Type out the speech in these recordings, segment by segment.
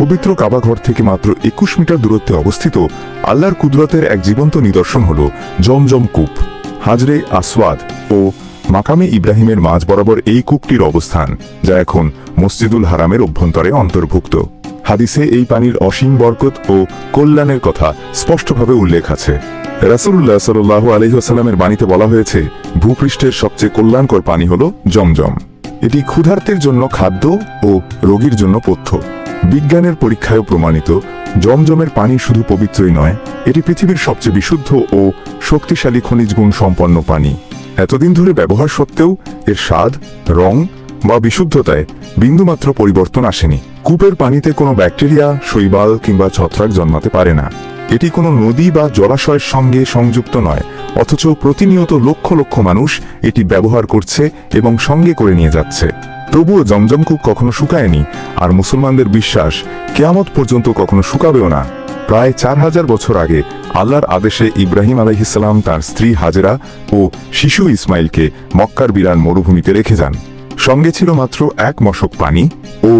পবিত্র কাবাঘর থেকে মাত্র একুশ মিটার দূরত্বে অবস্থিত আল্লাহর কুদরতের এক জীবন্ত নিদর্শন হল জমজম কূপ। হাজরে আসওয়াদ ও মাকামে ইব্রাহিমের মাঝ বরাবর এই কূপটির অবস্থান, যা এখন মসজিদুল হারামের অভ্যন্তরে অন্তর্ভুক্ত। হাদিসে এই পানির অসীম বরকত ও কল্যাণের কথা স্পষ্টভাবে উল্লেখ আছে। রাসুল্লাহ সাল্লাহ আলহিহাস্লামের বাণীতে বলা হয়েছে, ভূপৃষ্ঠের সবচেয়ে কল্যাণকর পানি হল জমজম। এটি ক্ষুধার্তের জন্য খাদ্য ও রোগীর জন্য পথ্য। বিজ্ঞানের পরীক্ষায়ও প্রমাণিত, জমজমের পানি শুধু পবিত্রই নয়, এটি পৃথিবীর সবচেয়ে বিশুদ্ধ ও শক্তিশালী খনিজ গুণ সম্পন্ন পানি। এতদিন ধরে ব্যবহার সত্ত্বেও এর স্বাদ, রং বা বিশুদ্ধতায় বিন্দুমাত্র পরিবর্তন আসেনি। কূপের পানিতে কোনো ব্যাকটেরিয়া, শৈবাল কিংবা ছত্রাক জন্মাতে পারে না। এটি কোনো নদী বা জলাশয়ের সঙ্গে সংযুক্ত নয়, অথচ প্রতিনিয়ত লক্ষ লক্ষ মানুষ এটি ব্যবহার করছে এবং সঙ্গে করে নিয়ে যাচ্ছে। তবুও জমজম কূপ কখনো শুকায়নি, আর মুসলমানদের বিশ্বাস কেয়ামত পর্যন্ত কখনো শুকাবেও না। প্রায় চার হাজার বছর আগে আল্লাহর আদেশে ইব্রাহিম আলাইহিসাল্লাম তার স্ত্রী হাজেরা ও শিশু ইসমাইলকে মক্কার বিরান মরুভূমিতে রেখে যান। সঙ্গে ছিল মাত্র এক মশক পানি ও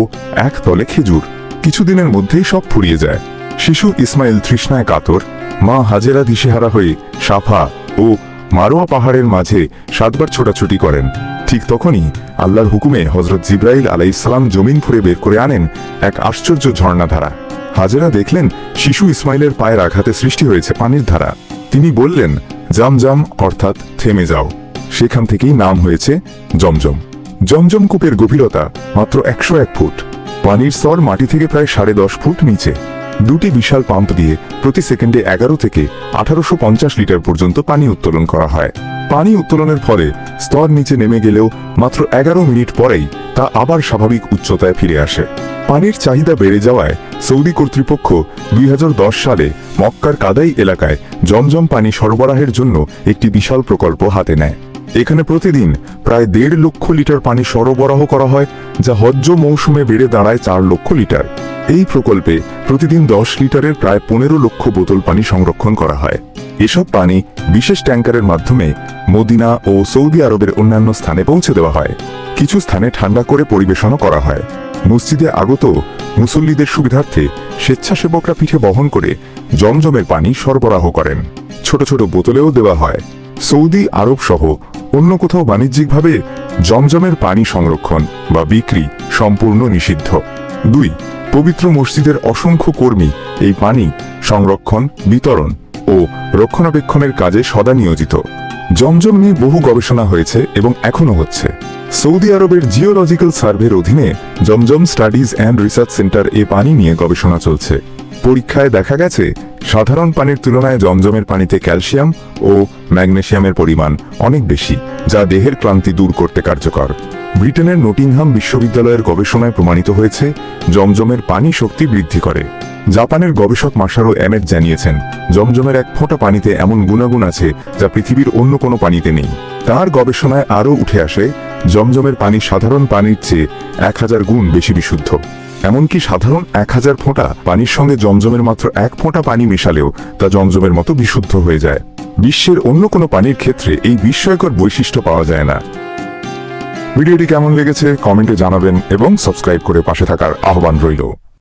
এক তলে খেজুর। কিছুদিনের মধ্যেই সব ফুরিয়ে যায়। শিশু ইসমাইল তৃষ্ণায় কাতর, মা হাজেরা দিশেহারা হয়ে সাফা ও মারোয়া পাহাড়ের মাঝে সাতবার ছোটাছুটি করেন। ঠিক তখনই আল্লাহর হুকুমে হজরত জিব্রাইল আলাইসালাম জমিন ফুরে বের করে আনেন এক আশ্চর্য ঝর্ণাধারা। হাজেরা দেখলেন, শিশু ইসমাইলের পায়ের আঘাতে সৃষ্টি হয়েছে পানির ধারা। তিনি বললেন, জাম জাম, অর্থাৎ থেমে যাও। সেখান থেকেই নাম হয়েছে জমজম। জমজম কূপের গভীরতা মাত্র একশো এক ফুট। পানির স্তর মাটি থেকে প্রায় সাড়ে দশ ফুট নিচে। দুটি বিশাল পাম্প দিয়ে প্রতি সেকেন্ডে এগারো থেকে আঠারোশো পঞ্চাশ লিটার পর্যন্ত পানি উত্তোলন করা হয়। পানি উত্তোলনের ফলে স্তর নিচে নেমে গেলেও মাত্র এগারো মিনিট পরেই তা আবার স্বাভাবিক উচ্চতায় ফিরে আসে। পানির চাহিদা বেড়ে যাওয়ায় সৌদি কর্তৃপক্ষ দুই হাজার দশ সালে মক্কার কাদাই এলাকায় জমজম পানি সরবরাহের জন্য একটি বিশাল প্রকল্প হাতে নেয়। এখানে প্রতিদিন প্রায় দেড় লক্ষ লিটার পানি সরবরাহ করা হয়, যা হজ্জ মৌসুমে বেড়ে দাঁড়ায় চার লক্ষ লিটার। এই প্রকল্পে প্রতিদিন দশ লিটারের প্রায় পনেরো লক্ষ বোতল পানি সংরক্ষণ করা হয়। এসব পানি বিশেষ ট্যাঙ্কারের মাধ্যমে মদিনা ও সৌদি আরবের অন্যান্য স্থানে পৌঁছে দেওয়া হয়। কিছু স্থানে ঠান্ডা করে পরিবেশনও করা হয়। মসজিদে আগত মুসল্লিদের সুবিধার্থে স্বেচ্ছাসেবকরা পিঠে বহন করে জমজমের পানি সরবরাহ করেন। ছোট ছোট বোতলেও দেওয়া হয়। সৌদি আরব সহ অন্য কোথাও বাণিজ্যিকভাবে জমজমের পানি সংরক্ষণ বা বিক্রি সম্পূর্ণ নিষিদ্ধ। দুই পবিত্র মসজিদের অসংখ্য কর্মী এই পানি সংরক্ষণ, বিতরণ ও রক্ষণাবেক্ষণের কাজে সদা নিয়োজিত। জমজম নিয়ে বহু গবেষণা হয়েছে এবং এখনও হচ্ছে। সৌদি আরবের জিওলজিক্যাল সার্ভের অধীনে Zamzam studies and research centre এ পানি নিয়ে গবেষণা চলছে। পরীক্ষায় দেখা গেছে, সাধারণ পানির তুলনায় জমজমের পানিতে ক্যালসিয়াম ও ম্যাগনেসিয়ামের পরিমাণ অনেক বেশি, যা দেহের ক্লান্তি দূর করতে কার্যকর। ব্রিটেনের নটিংহাম বিশ্ববিদ্যালয়ের গবেষণায় প্রমাণিত হয়েছে, জমজমের পানি শক্তি বৃদ্ধি করে। জাপানের গবেষক মাসারো এমেট জানিয়েছেন, জমজমের এক ফোঁটা পানিতে এমন গুণাগুণ আছে যা পৃথিবীর অন্য কোনো পানিতে নেই। তার গবেষণায় আরও উঠে আসে, জমজমের পানি সাধারণ পানির চেয়ে এক হাজার গুণ বেশি বিশুদ্ধ। এমনকি সাধারণ এক হাজার ফোঁটা পানির সঙ্গে জমজমের মাত্র এক ফোঁটা পানি মেশালেও তা জমজমের মতো বিশুদ্ধ হয়ে যায়। বিশ্বের অন্য কোনো পানির ক্ষেত্রে এই বিস্ময়কর বৈশিষ্ট্য পাওয়া যায় না। ভিডিওটি কেমন লেগেছে কমেন্টে জানাবেন এবং সাবস্ক্রাইব করে পাশে থাকার আহ্বান রইল।